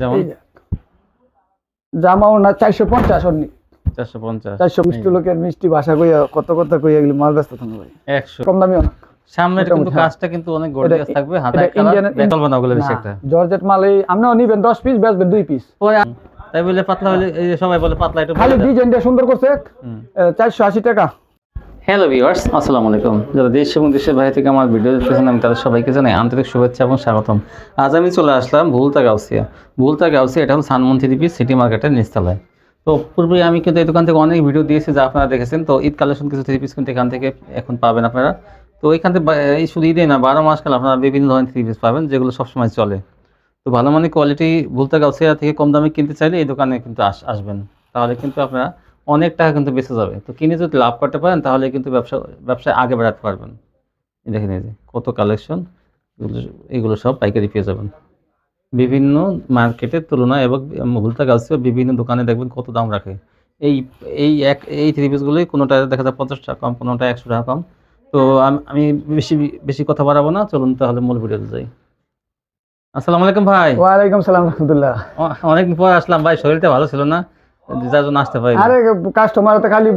যেমন চারশো পঞ্চাশ অন্য চারশো পঞ্চাশ। চারশো মিষ্টি লোকের মিষ্টি ভাষা কইয়া কত কথা কইয়া গেলি মাল ব্যস্ত থাকবে ভাই। একশো। কম দামি অনেক সামনের কিন্তু হ্যাঁ। কাজটা কিন্তু অনেক গর্জিয়াস থাকবে হাতে এটা বেশি একটা। জর্জেট মাল এই আপনিও নিবেন দশ পিস বেচবেন দুই পিস তাই বলে পাতলা হলে সবাই বলে পাতলা একটু খালি ডিজাইনটা সুন্দর করছে চারশো আশি টাকা। হ্যালো ভিউয়ার্স আসসালামু আলাইকুম। যারা দেশ এবং দেশের বাইরে থেকে আমার ভিডিও দেখতেছেন, আমি তাদের সবাইকে জানাই আন্তরিক শুভেচ্ছা এবং স্বাগতম। আজ আমি চলে আসলাম ভুলতা গাউসিয়া ভুলতা গাউসিয়া এটা হল সানমন থ্রিপি সিটি মার্কেটের নিচতলায়। তো পূর্বে আমি কিন্তু এই দোকান থেকে অনেক ভিডিও দিয়েছি, যা আপনারা দেখেছেন। তো ঈদ কালেকশন কিছু থ্রি পিস কিন্তু এখান থেকে এখন পাবেন আপনারা। তো এখান থেকে এই শুধু ঈদে না, বারো মাস কাল আপনারা বিভিন্ন ধরনের থ্রি পিস পাবেন, যেগুলো সবসময় চলে। তো ভালো মানের কোয়ালিটি ভুলতা গাউসিয়া থেকে কম দামে কিনতে চাইলে এই দোকানে কিন্তু আস, আসবেন। তাহলে কিন্তু আপনারা অনেক টাকা কিন্তু বেঁচে যাবে। তো কিনে যদি লাভ করতে পারেন তাহলে কিন্তু ব্যবসা ব্যবসায় আগে বাড়াতে পারবেন। এই দেখেন এই যে কত কালেকশন এগুলো এগুলো সব পাইকারি পেয়ে যাবেন। বিভিন্ন মার্কেটের তুলনায় এবং ভুলতা গাছও বিভিন্ন দোকানে দেখবেন কত দাম রাখে। এই এই এক এই থ্রি পিসগুলোই কোনোটা দেখা যায় পঞ্চাশ টাকা কম কোনোটা একশো টাকা কম। তো আমি বেশি বেশি কথা বাড়াবো না চলুন তাহলে মূল ভিডিওতে যাই। আসসালামু আলাইকুম ভাই। ওয়ালাইকুম সালাম রহমতুল্লাহ অ- অনেকদিন পর আসলাম। ভাই শরীরটা ভালো ছিল না? যার জন্য আসতে পারি আরে কাস্টমার তো খালি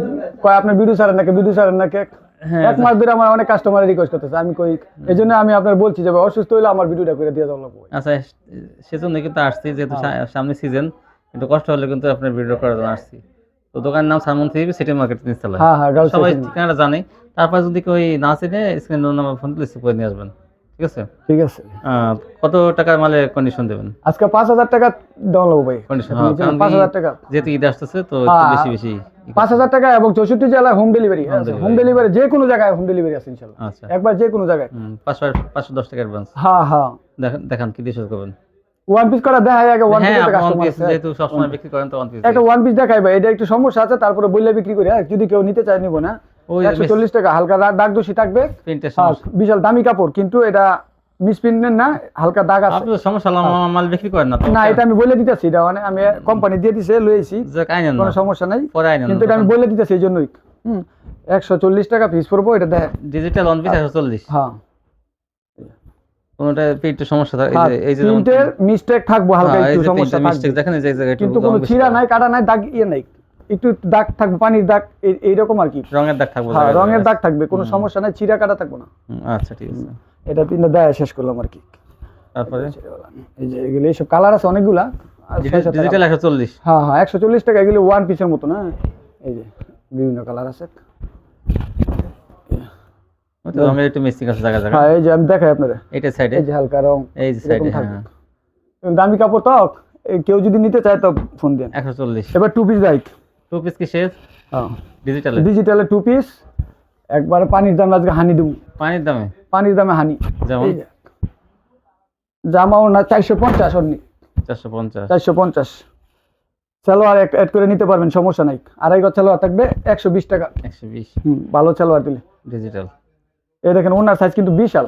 কয় আপনি বিডু সারেন নাকি বিডু সারেন নাকি? হ্যাঁ এক মাস ধরে আমার অনেক কাস্টমার রিকোয়েস্ট করতেছে আমি কই এই জন্য আমি আপনার বলছি যে অসুস্থ হইলে আমার ভিডিওটা করে দিয়ে দাও আচ্ছা সেজন্য কিন্তু আসছি যেহেতু সামনে সিজন একটু কষ্ট হলে কিন্তু আপনার ভিডিও করার জন্য আসছি। তো দোকানের নাম সালমন সিটি মার্কেট হ্যাঁ হ্যাঁ সবাই ঠিকানাটা জানে। তারপর যদি কেউ না চিনে স্ক্রিন নাম্বার ফোন রিসিভ করে নিয়ে আসবেন। ঠিক আছে? ঠিক আছে। কত টাকার মালে কন্ডিশন দেবেন? আজকে পাঁচ হাজার টাকা দেওয়া লাগবে ভাই। কন্ডিশন পাঁচ হাজার টাকা। যেহেতু ঈদ আসতেছে তো হ্যাঁ, বেশি বেশি পাঁচ হাজার টাকা এবং চৌষট্টি জেলায় হোম ডেলিভারি হোম ডেলিভারি যে কোনো জায়গায় হোম ডেলিভারি আছে ইনশাল্লাহ আচ্ছা। একবার যে কোনো জায়গায়। পাঁচশো পাঁচশো দশ টাকা অ্যাডভান্স হ্যাঁ হ্যাঁ। দেখান দেখান কি দিয়ে শুরু করবেন? ওয়ান পিস করা দেখায় আগে ওয়ান হ্যাঁ পিস ওয়ান কাস্টমার পিস যেহেতু সবসময় বিক্রি করেন তো ওয়ান পিস একটা ওয়ান পিস দেখাই ভাই এটা একটু সমস্যা আছে তারপরে বইলে বিক্রি করি হ্যাঁ যদি কেউ নিতে চায় নিব না। ওই একশো চল্লিশ টাকা হালকা দাগ- দোষী থাকবে। হ্যাঁ, বিশাল দামি কাপড় কিন্তু এটা মিসপ্রিন্টের না হালকা দাগ আছে। আপনি সমস্যা মাল বিক্রি করেন না না এটা আমি বলে দিতেছি এটা মানে আমি কোম্পানি দিয়ে দিছে লইছি কোনো সমস্যা নাই। কিন্তু এটা আমি বলে দিতেছি এই জন্যই। একশো চল্লিশ টাকা পিস পড়ব এটা দেখ ডিজিটাল পিস একশো চল্লিশ। হ্যাঁ। কোনোটা সমস্যা থাকে এই হ্যাঁ, যে- প্রিন্টের মিস্টেক থাকব হালকা হ্যাঁ, একটু সমস্যা মিস্টেক দেখেন এই জায়গায় কিন্তু কোনো ছিঁড়া নাই কাটা নাই দাগ ইয়ে নাই। একটু দাগ থাকবে পানির দাগ এইরকম আর কি। রঙের দাগ থাকবে হ্যাঁ রঙের দাগ থাকবে কোনো সমস্যা নাই ছিঁড়া কাটা থাকবে না। আচ্ছা ঠিক আছে। এটা তিনটা দেয় শেষ করলাম আর কি। তারপরে? এই যে এগুলো এইসব কালার আছে অনেকগুলা ডিজিটাল একশো চল্লিশ। হ্যাঁ হ্যাঁ একশো চল্লিশ টাকা এগুলো ওয়ান পিসের মতো না? এই যে বিভিন্ন কালার আছে। আমি একটু জায়গা জায়গা। হ্যাঁ এই যে আমি দেখাই আপনারা এইটা সাইডে এই যে হালকা রং এই যে সাইডে হ্যাঁ। দামি কাপড় তো কেউ যদি নিতে চায় তো ফোন দেন। একশো চল্লিশ। এবার two piece bike two piece কি শেষ ডিজিটালে ডিজিটালে টু পিস একবারে পানির দামে আজকে হানি দেবো। পানির দামে? পানির দামে হানি। যেমন জামাও না চারশো পঞ্চাশ অন্য চারশো পঞ্চাশ। চারশো পঞ্চাশ। সালোয়ার অ্যাড করে নিতে পারবেন সমস্যা নাই। আড়াই গজ সালোয়ার থাকবে একশো বিশ টাকা। একশো বিশ। হুম ভালো সালোয়ার দিলে। ডিজিটাল এই দেখেন ওনার সাইজ কিন্তু বিশাল।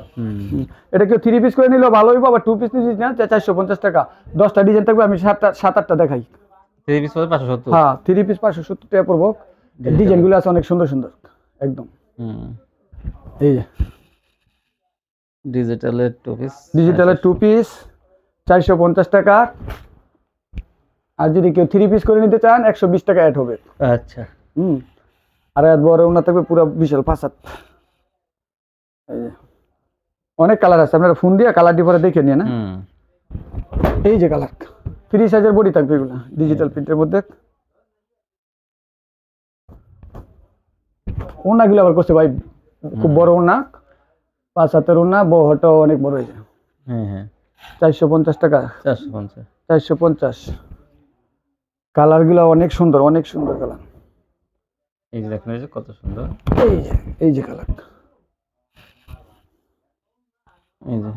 এটা কেউ থ্রি পিস করে নিলেও ভালো হইব আবার টু পিস নিচ্ছিস না চারশো পঞ্চাশ টাকা। দশটা ডিজাইন থাকবে আমি সাতটা সাত আটটা দেখাই। থ্রি পিস পাঁচশো সত্তর? হ্যাঁ থ্রি পিস পাঁচশো সত্তর টাকা পড়ব ডিজাইনগুলো আছে অনেক সুন্দর সুন্দর একদম। এই যে। ডিজিটালের টু পিস ডিজিটালের টু পিস চারশো পঞ্চাশ টাকা। আর যদি কেউ থ্রি পিস করে নিতে চান একশো বিশ টাকা অ্যাড হবে। আচ্ছা। হুম। আর এত বড় ওনার থাকবে পুরো বিশাল যে। অনেক কালার আছে আপনারা ফোন দিয়ে কালারটি পরে দেখে নিয়ে না? হুম। এই যে কালার ফ্রি সাইজের বডি থাকবে এগুলো ডিজিটাল প্রিন্টের মধ্যে। ওনাগুলো আবার করছে ভাই খুব বড় ওনা পাঁচ হাতের ওনা বহটাও অনেক বড় হয়েছে হ্যাঁ হ্যাঁ। চারশো পঞ্চাশ টাকা। চারশো পঞ্চাশ। চারশো পঞ্চাশ। কালারগুলো অনেক সুন্দর অনেক সুন্দর কালার। এই যে দেখেন এই যে কত সুন্দর। এই যে এই যে কালার। এই যে।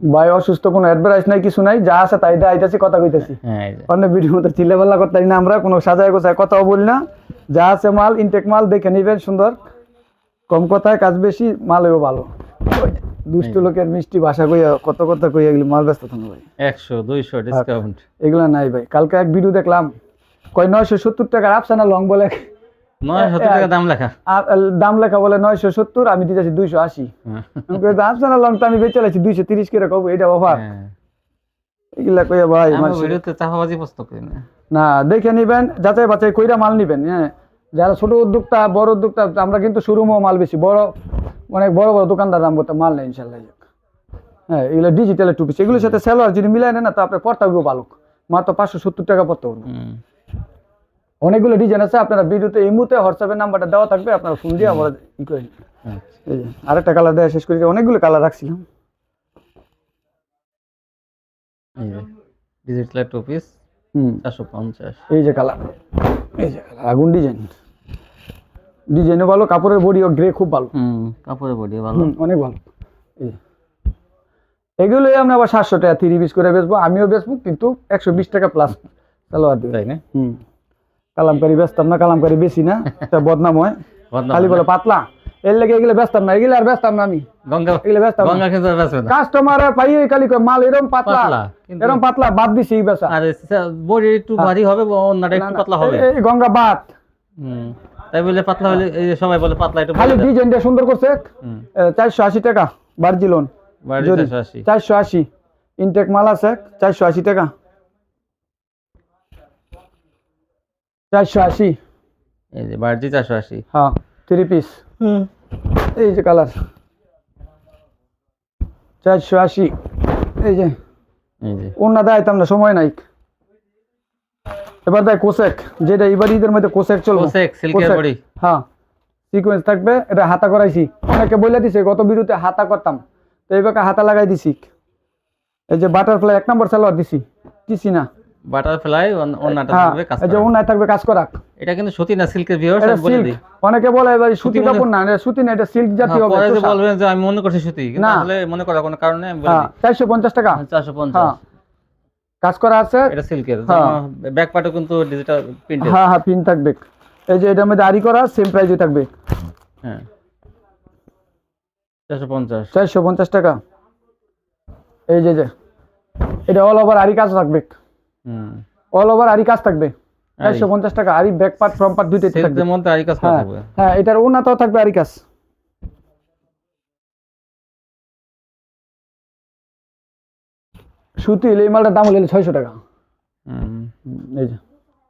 ভাই অসুস্থ কোনো অ্যাডভার্টাইজ নাই কিছু নাই যা আছে তাই দিয়ে আইতাছি কথা কইতাছি। হ্যাঁ অন্য ভিডিও মতো চিল্লাপাল্লা করতাম না আমরা কোনো সাজায় গোছায় কথাও বলি না। যা আছে মাল ইনটেক মাল দেখে নিবেন সুন্দর। কম কথায় কাজ বেশি মাল হইব ভালো। দুষ্ট লোকের মিষ্টি ভাষা কইয়া কত কথা কইয়া এগুলি মাল ব্যস্ত থাকবে ভাই। একশো দুইশো ডিসকাউন্ট এগুলা নাই ভাই কালকে এক ভিডিও দেখলাম। কয় নয়শো সত্তর টাকার আপসানা লং বলে টাকা দাম লেখা। দাম লেখা বলে নয়শো সত্তর আমি দিতেছি দুইশো আশি। আমি কই আপনারা লং তো বেচে লাইছি দুইশো করে কব এটা অফার। এগুলা কইয়া ভাই আমি ভিডিওতে চাপাবাজি পছন্দ না। না দেখে নিবেন যাচাই বাছাই কইরা মাল নিবেন হ্যাঁ। যারা ছোট উদ্যোক্তা বড় উদ্যোক্তা আমরা কিন্তু শোরুমও মাল বেশি বড় অনেক বড় বড় দোকানদার দাম করতে মাল নেই ইনশাল্লাহ হ্যাঁ এগুলো ডিজিটালের টু পিস এগুলোর সাথে স্যালোয়ার যদি মিলাই নেন না তো আপনার পড়তে হবে ভালো মাত্র পাঁচশো সত্তর টাকা পড়তে হুম। অনেকগুলো ডিজাইন আছে আপনারা ভিডিওতে এই মুহূর্তে হোয়াটসঅ্যাপের নাম্বারটা দেওয়া থাকবে আপনারা ফোন দিয়ে আমরা ই করে নিন। আচ্ছা। আরেকটা কালার দেওয়া শেষ করেছি অনেকগুলো কালার রাখছিলাম। এই যে ডিজিটাল টু পিস চারশো পঞ্চাশ। এই যে কালার এই যে কালার আগুন ডিজাইন ডিজাইনও ভালো কাপড়ের বডিও গ্রে খুব ভালো। হুম কাপড়ের বডি ভালো। হুম, অনেক ভালো। এগুলোই আমরা আবার সাতশো টাকা থ্রি পিস করে বেচবো আমিও বেচবো কিন্তু একশো বিশ টাকা প্লাস সালোয়ার দিবে। তাই না? হুম। কালামকারি বেচতাম না কালামকারি বেশি না তা বদনাম হয়। খালি? বলে পাতলা। এর লেগে এগুলো বেচতাম না এগুলো আর বেচতাম না আমি। গঙ্গা এগুলো বেচতাম গঙ্গা কিন্তু আর না। কাস্টমার পাই খালি কয়, মাল এরকম পাতলা পাতলা, এরকম পাতলা বাদ দিছি এই বেচা আর বডি একটু ভারী হবে অন্যটা একটু পাতলা হবে। এই- গঙ্গা তাই বলে পাতলা হলে সবাই বলে পাতলা একটু খালি ডিজাইনটা সুন্দর করছে। হুম। চারশো আশি টাকা বার্জিলন। চারশো আশি। চারশো আশি। ইনটেক মাল আছে চারশো আশি টাকা। চারশো আশি। এই যে বাড়ি চারশো আশি। হ্যাঁ থ্রি পিস এই যে কালার চারশো আশি। এই যে। এই যে। অন্য না সময় নাই। এবার দেখ কোসেক যেটা এবার ঈদের মধ্যে কোসেক চলবে। কোসেক, সিল্কের বড়ি। হ্যাঁ সিকোয়েন্স থাকবে এটা হাতা করাইছি। অনেকে বলে দিছে গত বিরুতে হাতা করতাম। তো এইবার হাতা লাগাই দিছি। এই যে বাটারফ্লাই এক নম্বর সালোয়ার দিছি। দিছি না। বাটারফ্লাই অন্যটা হ্যাঁ থাকবে কাজ করা। থাকবে কাজ করা এটা কিন্তু সত্যি না সিল্কের ভিউয়ার্স আমি বলে দিই। অনেকে বলে এবার সুতি সুতি কাপড় না এটা সুতি না এটা সিল্ক জাতীয় হ্যাঁ, হবে পরে বলবেন যে আমি মনে করছি সুতি কিন্তু। আসলে মনে করার কোনো কারণ আমি বলে হ্যাঁ দিই। চারশো পঞ্চাশ টাকা। চারশো হ্যাঁ পঞ্চাশ। কাজ করা আছে। এটা সিল্কের হ্যাঁ। ব্যাক পার্টও কিন্তু ডিজিটাল প্রিন্টেড হ্যাঁ হ্যাঁ পিন থাকবে। এই যে এটার মধ্যে আরি করা সেম প্রাইসে থাকবে। হ্যাঁ। চারশো পঞ্চাশ। চারশো পঞ্চাশ টাকা। এই যে যে। এটা অল ওভার আরি কাজ থাকবে। অল ওভার আরি কাজ থাকবে। চারশো পঞ্চাশ টাকা আরি ব্যাক পার্ট ফ্রম পার্ট দুইটাই থাকবে। মধ্যে আরি কাজ হ্যাঁ থাকবে। হ্যাঁ এটার ওনাটাও থাকবে আরি কাজ। সুতি এই মালটার দাম হলে ছয়শো টাকা। এই যে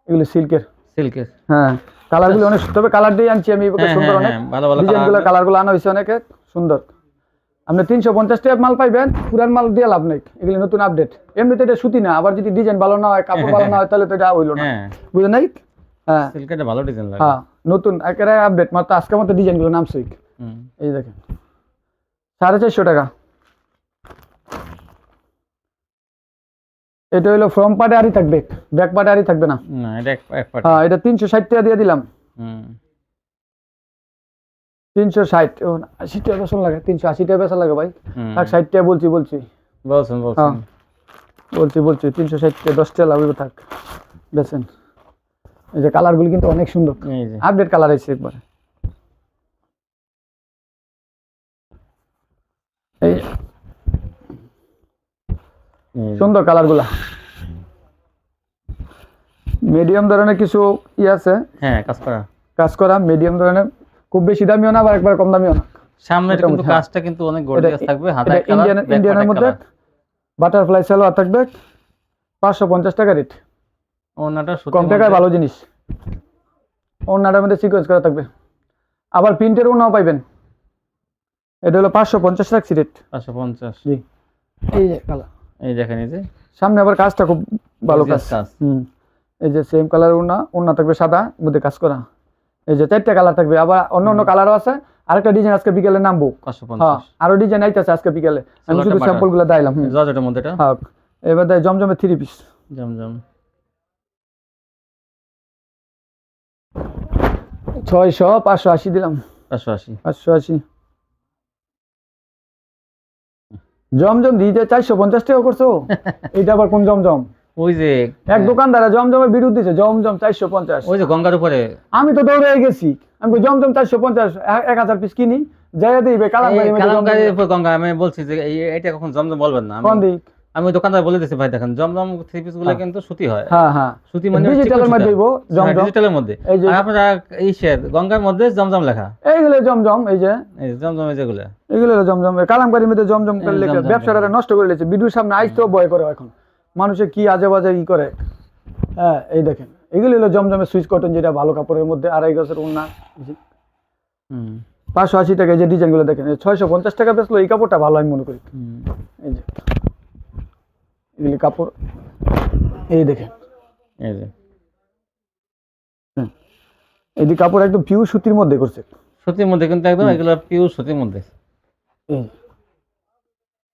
এগুলো সিল্কের। সিল্কের। হ্যাঁ কালারগুলো অনেক তবে কালার দিয়ে আনছি আমি হ্যাঁ, সুন্দর হ্যাঁ, অনেক ভালো ভালো কালারগুলো আনা হয়েছে অনেক সুন্দর। আপনি তিনশো পঞ্চাশ টাকা মাল পাইবেন পুরান মাল দিয়ে লাভ নেই এগুলো নতুন আপডেট এমনিতে এটা সুতি না আবার যদি ডিজাইন ভালো না হয় কাপড় ভালো না হয় তাহলে তো এটা হইল না। হ্যাঁ। বুঝলেন নাই হ্যাঁ। ভালো ডিজাইন লাগে। হ্যাঁ নতুন একেবারে আপডেট মাত্র আজকের মতো ডিজাইনগুলো নামছে হুম। এই দেখেন সাড়ে চারশো টাকা। এটা হইল ফ্রম পার্টে আরই থাকবে ব্যাক পার্টে আরই থাকবে না? না এটা এক এক হ্যাঁ এটা তিনশো ষাট টাকা দিয়ে দিলাম। হুম। তিনশো ষাট আশি টাকা বেসন লাগে তিনশো আশি টাকা বেসন লাগে ভাই। থাক ষাট টাকা বলছি বলছি। বলছেন বলছেন। হ্যাঁ। বলছি বলছি তিনশো ষাট টাকা দশ টাকা লাগবে থাক বেছেন এই যে কালারগুলো কিন্তু অনেক সুন্দর। এই আপডেট কালার এসেছে একবার। এই। সুন্দর কালারগুলা। মিডিয়াম ধরনের কিছু ই আছে। হ্যাঁ কাজ করা। কাজ করা মিডিয়াম ধরনের খুব বেশি দামিও না আবার একবার কম দামিও না। সামনের কিন্তু হ্যাঁ। কাজটা কিন্তু অনেক গর্জিয়াস থাকবে হাতে এটা ইন্ডিয়ান ইন্ডিয়ানের মধ্যে বাটারফ্লাই সালোয়ার থাকবে পাঁচশো পঞ্চাশ টাকা রেট ওনাটা কম টাকায় ভালো জিনিস। ওনাটার মধ্যে সিকোয়েন্স করা থাকবে। আবার প্রিন্টের ওনাও পাইবেন। এটা হলো পাঁচশো পঞ্চাশ রাখছি রেট পাঁচশো পঞ্চাশ। জি। এই যে কালার এই দেখেন এই যে। সামনে আবার কাজটা খুব ভালো কাজ। হুম। এই যে সেম কালার ওনা ওনা থাকবে সাদা মধ্যে কাজ করা। এই যে চারটা কালার থাকবে আবার অন্য অন্য কালারও আছে। আরেকটা ডিজাইন আজকে বিকেলে নামবো। হ্যাঁ আরও ডিজাইন আইতেছে আজকে বিকেলে। আমি শুধু। স্যাম্পলগুলো হুম। জর্জেটের মধ্যে এটা? হ্যাঁ এবার দেয় জমজমে থ্রি পিস জমজম। ছয়শো পাঁচশো আশি দিলাম। পাঁচশো আশি। পাঁচশো আশি। জমজম দিতে চারশো পঞ্চাশ টাকা করছ? এটা আবার কোন জমজম? ওই যে এক দোকানদার জমজমের বিরুদ্ধে দিছে জমজম চারশো পঞ্চাশ। ওই যে গঙ্গার উপরে। আমি তো দৌড়ে গেছি। আমি জমজম চারশো পঞ্চাশ এক- হাজার পিস কিনি যাইয়া দিবে এই গঙ্গা আমি বলছি যে এটা কখন জমজম বলবেন না? আমি- কোন দিক? আমি দোকানদার বলে দিচ্ছি ভাই দেখেন জমজম থ্রি পিসগুলো হ্যাঁ। কিন্তু সুতি হয়। হ্যাঁ হ্যাঁ। সুতি মানে ডিজিটালের মধ্যে হইবো জমজম। ডিজিটালের মধ্যে। এই আর আপনারা এই শের গঙ্গার মধ্যে জমজম লেখা। এইগুলো জমজম এই যে। এই জমজমে যেগুলো। এগুলো জমজম। কালামকারীর মধ্যে জমজম করে এই লেখা ব্যবসাটা নষ্ট করে লেছে বিদুর সামনে আইতেও ভয় করে এখন। মানুষে কি আজে বাজে ই করে? হ্যাঁ এই দেখেন। এগুলো হলো জমজমের সুইচ কটন যেটা ভালো কাপড়ের মধ্যে আড়াই গজের উন্না পাঁচশো আশি টাকা এই যে ডিজাইনগুলো দেখেন ছয়শো পঞ্চাশ টাকা বেচলো এই কাপড়টা ভালো আমি মনে করি। এই যে। এগুলি কাপড় এই দেখেন। এই যে। এই যে কাপড় একদম পিউ সুতির মধ্যে করছে। সুতির মধ্যে কিন্তু একদম এগুলো পিওর সুতির মধ্যে।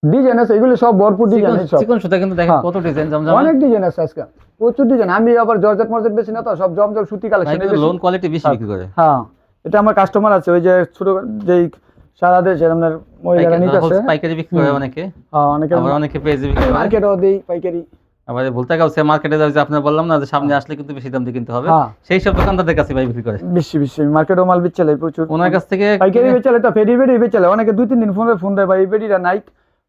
ডিজাইন আছে এগুলো সব ভরপুর ডিজাইন চিকন- সব। চিকন সুতা কিন্তু দেখেন হ্যাঁ। কত ডিজাইন জমজম অনেক ডিজাইন আছে আজকে প্রচুর ডিজাইন আমি আবার জর্জেট মর্জেট বেশি না তো সব জমজম সুতি কালেকশন লোন কোয়ালিটি বেশি। বিক্রি করে। হ্যাঁ। এটা আমার কাস্টমার আছে ওই যে ছোট যেই সারা দেশে আপনার মহিলারা নিতে পাইকারি বিক্রি করে অনেকে। হ্যাঁ অনেকে আবার অনেকে পেজে বিক্রি করে। মার্কেটও দেই পাইকারি। আবার গাছে মার্কেটে আপনার বললাম না যে সামনে আসলে কিন্তু বেশি দাম দিয়ে কিনতে হবে হ্যাঁ। সেই সব দোকানদারদের কাছে ভাই বিক্রি করে। বেশি বেশি। মার্কেটও মাল বেচলে প্রচুর। ওনার কাছ থেকে পাইকারি বেচলে তো ফেরি ফেরি বেচলে অনেকে দুই তিন দিন ফোনে ফোন দেয় ভাই এই পেডিটা নাই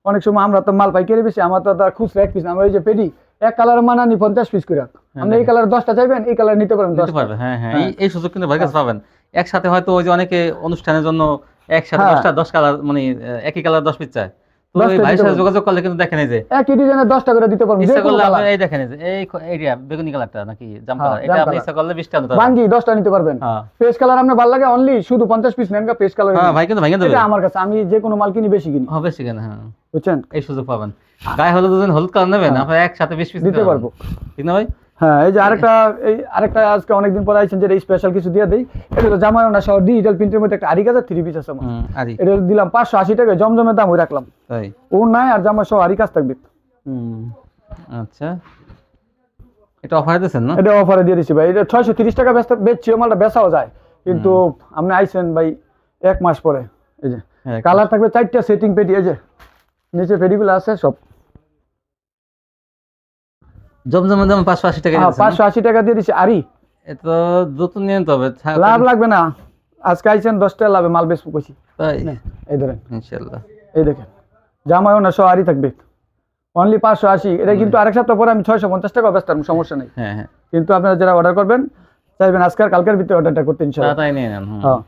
অনেক সময় আমরা তো মাল পাই পাইকারি বেশি আমার তো তারা খুচরা এক পিস আমরা ওই যে পেডি এক কালার মানা নি পঞ্চাশ পিস করে আপনি এই কালার দশটা চাইবেন এই কালার নিতে পারেন দশ দশটা। পারবে হ্যাঁ হ্যাঁ এই সুযোগ কিন্তু ভাই কাছে পাবেন। একসাথে হয়তো ওই যে অনেকে অনুষ্ঠানের জন্য একসাথে হ্যাঁ। দশটা দশ কালার মানে একই কালার দশ পিস চায়। তো দশটা ওই ভাইয়ের দিতে সাথে পারবেন। যোগাযোগ করলে কিন্তু দেখেন এই যে একই ডিজাইনের দশটা করে দিতে পারবেন ইচ্ছা করলে কালার আপনি এই দেখেন এই যে এই এরিয়া বেগুনি কালারটা নাকি জাম হ্যাঁ, কালার এটা আপনি ইচ্ছা করলে বিশটা আনতে পারবেন। বাঙ্গি দশটা নিতে পারবেন। হ্যাঁ। কালার আপনার ভালো লাগে অনলি শুধু পঞ্চাশ পিস নেন কালার হ্যাঁ ভাই কিন্তু ভেঙে দেবে। এটা আমার কাছে আমি যে কোনো মাল কিনি বেশি কিনি। হবে সেখানে হ্যাঁ। বুঝছেন? এই সুযোগ পাবেন। গায়ে হলুদ হলুদ কালার নেবেন একসাথে বিশ পিস। দিতে পারব। ঠিক না ভাই? হ্যাঁ এই যে আরেকটা এই আরেকটা আজকে অনেকদিন পরে আইছেন যেটা স্পেশাল কিছু দিয়ে দেই। এটা হলো সহ ডিজিটাল প্রিন্টের মধ্যে একটা আরি কাজের থ্রি পিস আছে এটা দিলাম পাঁচশো আশি টাকা জমজমের দাম ওই রাখলাম। ও নাই আর জামা সহ আরি কাজ থাকবে। আচ্ছা। এটা অফার দিয়েছেন না? এটা অফারে দিয়ে দিচ্ছি ভাই। এটা ছয়শো তিরিশ টাকা বেচতে বেচছি মালটা বেচাও যায়। কিন্তু আপনি আইছেন ভাই এক মাস পরে। এই যে কালার থাকবে চারটা সেটিং পেটি এই যে নিচে পেটিগুলো আছে সব। জমজমের দাম পাঁচশো আশি টাকা হ্যাঁ? পাঁচশো আশি টাকা দিয়ে দিচ্ছি নিয়ে হবে লাভ লাগবে না। আজকে আইছেন দশটা লাভে মাল কইছি। তাই? এই ধরেন। ইনশাল্লাহ এই দেখেন না সহ থাকবে। অনলি পাঁচশো আশি এটা কিন্তু আরেক সপ্তাহ পরে আমি ছয়শো পঞ্চাশ টাকা বেচতাম সমস্যা নেই। হ্যাঁ হ্যাঁ। কিন্তু আপনারা যারা অর্ডার করবেন চাইবেন আজকাল কালকের ভিতরে অর্ডারটা করতে ইনশাল্লাহ তাড়াতাড়ি নিয়ে নেন হ্যাঁ।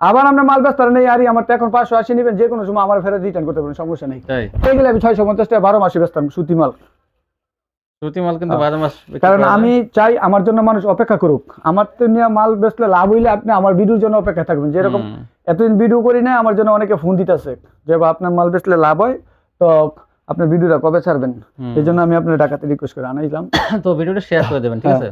আবার আমরা মাল ব্যস্ত নেই আরি আমার তো এখন পাঁচশো আশি নেবেন যে কোনো সময় আমার ফেরত রিটার্ন করতে পারেন সমস্যা নেই। তাই। এইগুলো আমি ছয়শো পঞ্চাশ টাকা বারো মাসে বেচতাম সুতি মাল। সুতি মাল কিন্তু বারো মাস কারণ আমি চাই আমার জন্য মানুষ অপেক্ষা করুক। আমার তো নিয়ে মাল বেচলে লাভ হইলে আপনি আমার ভিডিওর জন্য অপেক্ষা থাকবেন। যেরকম এতদিন ভিডিও করি না আমার জন্য অনেকে ফোন দিতেছে যে আপনার মাল বেচলে লাভ হয় তো আপনার ভিডিওটা কবে ছাড়বেন? এই জন্য আমি আপনার টাকাতে রিকোয়েস্ট করে আনাইলাম। তো ভিডিওটা শেয়ার করে দেবেন ঠিক হ্যাঁ। আছে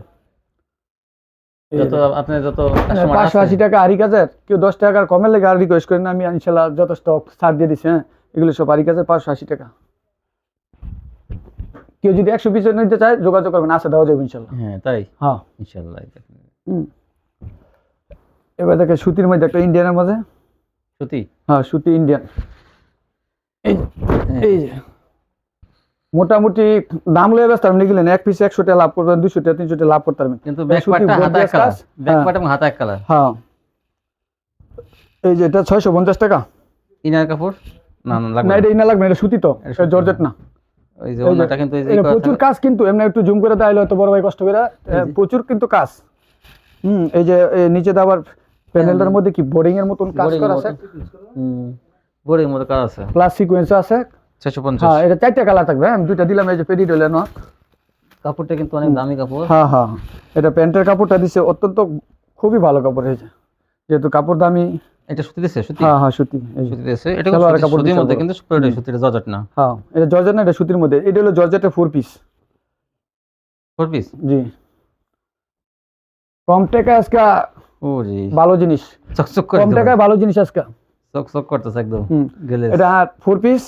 যত আপনি যত মানে পাঁচশো আশি টাকা আরি কাজের কেউ দশ টাকার কমের লেগে আর রিকোয়েস্ট করেন আমি ইনশাল্লাহ যত স্টক ছাড় দিয়ে দিচ্ছি হ্যাঁ? এগুলো সব আরি কাজের পাঁচশো আশি টাকা। কেউ যদি একশো পিস নিতে চায় যোগাযোগ করবেন আসে দেওয়া যাবে ইনশাল্লাহ। হ্যাঁ তাই? হ্যাঁ। ইনশাল্লাহ। এবার দেখে সুতির মধ্যে একটা ইন্ডিয়ানের মধ্যে। সুতি? হ্যাঁ সুতি ইন্ডিয়ান এই হ্যাঁ। এই মোটামুটি দাম লয়ে ব্যস্ত আপনি গেলেন এক পিস একশো টাকা লাভ করবেন দুশো টাকা তিনশো টাকা লাভ করতে পারবেন। কিন্তু হাতা এক কালার হ্যাঁ। হ্যাঁ। এই যে এটা ছয়শো পঞ্চাশ টাকা। ইনার কাপড়? না না এটা ইনা লাগবে এটা সুতি তো এটা জর্জেট না। ওই যে ওনাটা কিন্তু এই যে প্রচুর কাজ কিন্তু এমনি একটু জুম করে হয়তো বড় ভাই কষ্ট করে। প্রচুর কিন্তু কাজ। হুম এই যে নিচে প্যানেলটার মধ্যে কি এর মতন কাজ করা আছে? হুম বোর্ডের মতো কাজ আছে। প্লাস সিকোয়েন্স আছে। হ্যাঁ এটা চারটা কালার থাকবে হ্যাঁ আমি দুইটা দিলাম এই যে পেডি ডলে না? কাপড়টা কিন্তু অনেক দামি কাপড়। হ্যাঁ হ্যাঁ। এটা প্যান্টের কাপড়টা দিছে অত্যন্ত খুবই ভালো কাপড় হয়েছে। যেহেতু কাপড় দামি এটা সুতি দিচ্ছে সুতি? হ্যাঁ হ্যাঁ সুতি। এটা সুতির মধ্যে। কিন্তু পুরোটাই সুতির জর্জেট না। হ্যাঁ এটা জর্জেট না এটা সুতির মধ্যে। এটা হলো জর্জেটের ফোর পিস ফোর পিস জি। কম টাকা আজকে ও জি। ভালো জিনিস। চকচক করে কম টাকায় ভালো জিনিস আজকে। চকচক করতেছে একদম। গেলে। এটা ফোর পিস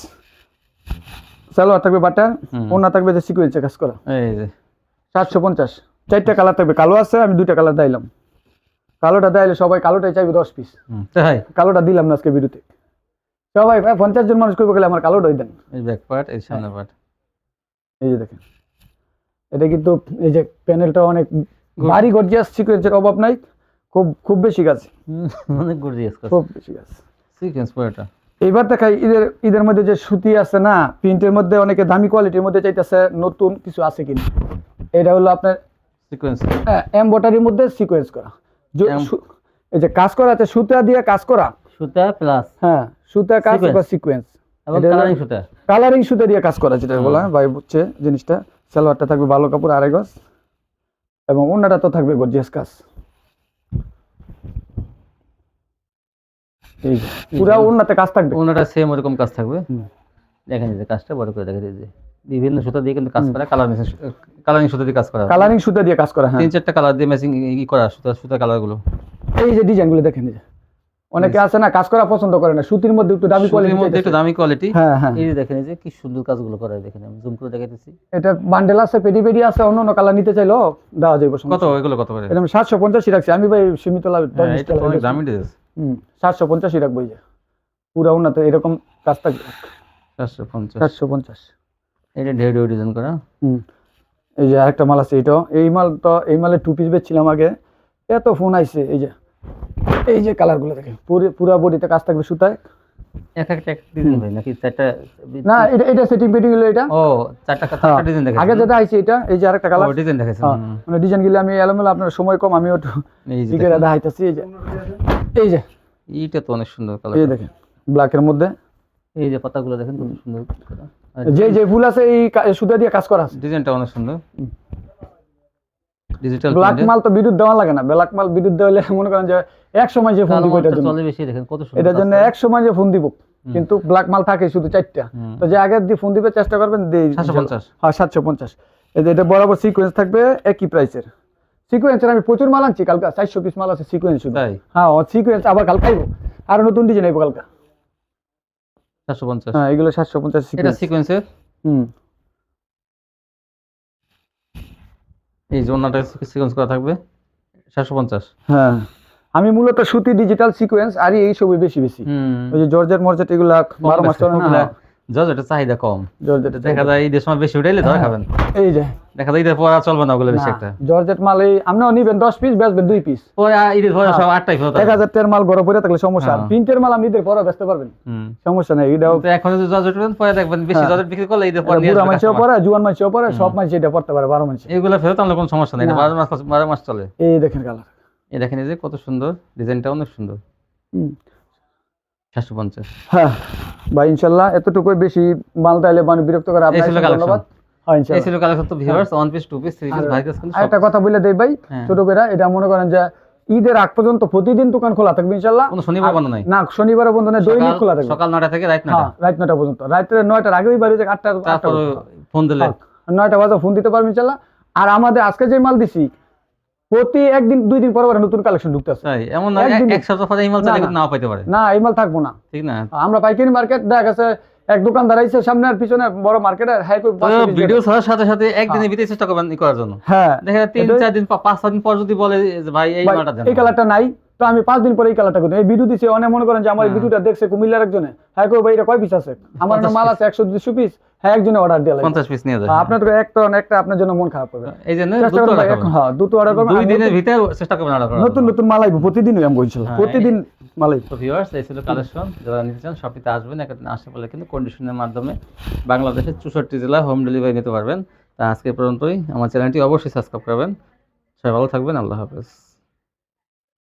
সালোয়ার থাকবে বাটার। ওনা থাকবে যে সিকুয়েন্সে কাজ করা। এই যে। সাতশো পঞ্চাশ। চারটা কালার থাকবে। কালো আছে আমি দুইটা কালার দিলাম। কালোটা দিলে সবাই কালোটাই চাইবে দশ পিস তাই কালোটা দিলাম না আজকে বিরুতে। সবাই প্রায় পঞ্চাশ জন মানুষ করবে গেলে আমার কালোটাই দেন। এই ব্যাক পার্ট এই হ্যাঁ। সামনে পার্ট এই যে দেখেন। এটা কিন্তু এই যে প্যানেলটা অনেক ভারী গর্জিয়াস সিকুয়েন্সের অভাব নাই। খুব খুব বেশি গাছ। অনেক গর্জিয়াস খুব বেশি কাজ সিকোয়েন্স পুরোটা এইবার দেখাই ঈদের ঈদের মধ্যে যে সুতি আছে না প্রিন্টের মধ্যে অনেকে দামি কোয়ালিটির মধ্যে চাইতেছে নতুন কিছু আছে কিনা। এটা হলো আপনার সিকোয়েন্স এমবটারির মধ্যে সিকোয়েন্স করা। এই যে কাজ করা আছে সুতা দিয়ে কাজ করা। সুতা প্লাস হ্যাঁ সুতা কাজ. বা সিকোয়েন্স এবং কালারিং সুতা। কালারিং সুতা দিয়ে কাজ করা যেটা বলা ভাই বুঝছে জিনিসটা। সালোয়ারটা থাকবে ভালো কাপড় আড়াই গজ। এবং অন্যটা তো থাকবে গর্জিয়াস কাজ। এই পুরা অন্যতে কাজ থাকবে। ওনাটা সেম ওরকম কাজ থাকবে। দেখেন এই যে কাজটা বড় করে এই যে বিভিন্ন সুতা দিয়ে কিন্তু কাজ করা কালারিং কালারিং সুতা দিয়ে কাজ করা। কালারিং সুতা দিয়ে কাজ করা হ্যাঁ। তিন চারটা কালার দিয়ে ম্যাচিং ই করা সুতা সুতা কালারগুলো এই যে ডিজাইনগুলো দেখেন এই যে। অনেকে আছে না কাজ করা পছন্দ করে না সুতির মধ্যে একটু দামি সুতির মধ্যে একটু দামি কোয়ালিটি হ্যাঁ হ্যাঁ। এই যে দেখেন এই যে কি সুন্দর কাজগুলো করা দেখেন আমি জুম করে দেখাইতেছি। এটা বান্ডেল আছে পেডি পেডি আছে অন্য অন্য কালার নিতে চাইলেও দেওয়া যাবে কত? এগুলো কত করে? সাতশো পঞ্চাশি রাখছি আমি ভাই সীমিত লাভ হ্যাঁ, এটা অনেক দামি ড্রেস হুম সাতশো পঞ্চাশি রাখব এই যে। পুরা উন্নত এরকম কাজ থাকবে চারশো পঞ্চাশ। সাতশো পঞ্চাশ। এটা ঢেউ ঢেউ ডিজাইন করা। হুম। এই যে আরেকটা মাল আছে এটাও। এই এই মালে টু পিস বেচছিলাম আগে। এত ফোন আইছে এই যে এই যে কালারগুলো দেখেন। পুরো পুরা বডিতে কাজ থাকবে সুতায়। এক একটা ডিজাইন ভাই নাকি চারটা না এটা এটা সেটিং পেটিং এটা। ও চারটা হ্যাঁ, চারটা ডিজাইন দেখেন আগে যেটা আইছে এটা এই যে আরেকটা কালার ও ডিজাইন দেখেছেন হ্যাঁ। মানে ডিজাইনগুলো আমি এলোমেলো আপনার সময় কম আমি একটু এই যে দিকে এই যে। এই যে। এইটা তো অনেক সুন্দর কালার এই দেখেন ব্ল্যাকের মধ্যে। এই যে পাতাগুলো দেখেন কত সুন্দর। যে যে ফুল আছে এই সুতা দিয়ে কাজ করা আছে। ডিজাইনটা অনেক সুন্দর। ডিজিটাল ব্ল্যাক মাল তো বিদ্যুৎ দেওয়া লাগে না। ব্ল্যাক মাল বিদ্যুৎ দেওয়ালে মনে করেন যে এক সময় যে ফোন দিব এটার জন্য। চলে বেশি দেখেন কত সুন্দর এটার জন্য এক সময় যে ফোন দিব। কিন্তু ব্ল্যাক মাল থাকে শুধু চারটা। তো যে আগে দিয়ে ফোন দিবে চেষ্টা করবেন দেই- 750 হ্যাঁ সাতশো পঞ্চাশ। এই যে এটা বরাবর সিকোয়েন্স থাকবে একই প্রাইসের সিকোয়েন্সের আমি প্রচুর মাল আনছি কালকে চারশো পিস মাল আছে সিকোয়েন্স শুধু হ্যাঁ সিকোয়েন্স আবার কালকে আইবো। আরও নতুন ডিজাইন আইবো কালকে। চারশো পঞ্চাশ। হ্যাঁ এগুলো সাতশো পঞ্চাশ এটা সিকোয়েন্স সিকোয়েন্সের হুম। এই জোনাটা সিকোয়েন্স করা থাকবে সাতশো পঞ্চাশ। হ্যাঁ আমি মূলত সুতি ডিজিটাল সিকোয়েন্স আর এই সবই বেশি বেশি। হুম। ওই যে জর্জের মর্জেট এগুলা বারো মাস চলে না। জজ এটা চাহিদা কম। জর্জেট দেখা যায় ঈদের সময় বেশি উঠাইলে ধরা খাবেন। এই যে। দেখা যায় ঈদের পর আর চলবে না ওগুলো বেশি একটা। জর্জেট মাল এই আপনিও নিবেন দশ পিস বেচবেন দুই পিস পরে ঈদের পরে সব আটটাই ফেরত এক হাজার টাকার মাল গড়ে পড়ে থাকলে সমস্যা। হ্যাঁ। প্রিন্টের মাল আপনি ঈদের পরে বেচতে পারবেন। হুম। সমস্যা নেই এটাও এখন যদি জজ উঠবেন পরে দেখবেন বেশি হ্যাঁ। বিক্রি করলে ঈদের পর বুড়া আসবে পরে জুয়ান মানুষেও পরে সব মানুষ এটা পড়তে পারে বারো মানুষ এগুলো ফেরত আনলে কোনো সমস্যা নেই। বারো মাস বারো মাস চলে। এই দেখেন কালার। এই দেখেন এই যে কত সুন্দর ডিজাইনটা অনেক সুন্দর। সাতশো পঞ্চাশ। হ্যাঁ ভাই ইনশাল্লাহ এতটুকুই বেশি মাল তাইলে মানে বিরক্ত করে ধন্যবাদ। হ্যাঁ কথা বলে দেই ভাই হ্যাঁ। ছোট করে এটা মনে করেন যে ঈদের আগ পর্যন্ত প্রতিদিন দোকান খোলা থাকবে ইনশাল্লাহ। শনিবার বন্ধ নাই? না শনিবার বন্ধ নেই দৈনিক খোলা থাকবে। সকাল থেকে রাত হ্যাঁ রাত পর্যন্ত। রাত্রে নয়টার আগেই বাড়ি থেকে আটটা। ফোন দিলে। হ্যাঁ, নয়টা বাজে ফোন দিতে পারবেন ইনশাল্লাহ। আর আমাদের আজকে যে মাল দিছি প্রতি একদিন দুই দিন পর পর নতুন কালেকশন ঢুকতেছে তাই এমন না এক- সপ্তাহ পরে ইমাল না, না। নাও পাইতে পারে। না এই মাল থাকব না। ঠিক না? আমরা পাইকারি মার্কেট দেখা গেছে এক দোকান দাঁড়াইছে সামনে আর পিছনে বড় মার্কেটে হাই ভিডিও ছাড়ার সাথে সাথে একদিনে ভিতরে চেষ্টা করবেন করার জন্য। হ্যাঁ দেখা তিন চার দিন পাঁচ সাত দিন পর যদি বলে যে ভাই এই মালটা দেন। এই কালারটা নাই। তো আমি পাঁচ দিন পরে এই কালারটা করি এই ভিডিও দিছে অনেক মনে করেন যে আমার এই হ্যাঁ। দেখছে কুমিল্লার একজনে। হ্যাঁ কই ভাই এটা কয় পিস আছে? আমার মাল আছে একশো দুশো পিস হ্যাঁ একজনে অর্ডার দিয়ে পঞ্চাশ পিস নিয়ে যায় আপনার তো একটা একটা আপনার জন্য মন খারাপ করবে। এই জন্য দুটো হ্যাঁ অর্ডার করবেন। দুই দিনের ভিতরে চেষ্টা করবেন অর্ডার করার নতুন নতুন মাল আইবো প্রতিদিনই আমি বলছিলাম। হ্যাঁ, প্রতিদিন মাল আইবো। তো ভিউয়ার্স এই ছিল কালেকশন যারা নিতে চান শপিতে আসবেন। একটা আসতে পারলে কিন্তু কন্ডিশনের মাধ্যমে বাংলাদেশের চৌষট্টি জেলা হোম ডেলিভারি নিতে পারবেন। তা আজকে পর্যন্তই। আমার চ্যানেলটি অবশ্যই সাবস্ক্রাইব করবেন। সবাই ভালো থাকবেন। আল্লাহ হাফেজ।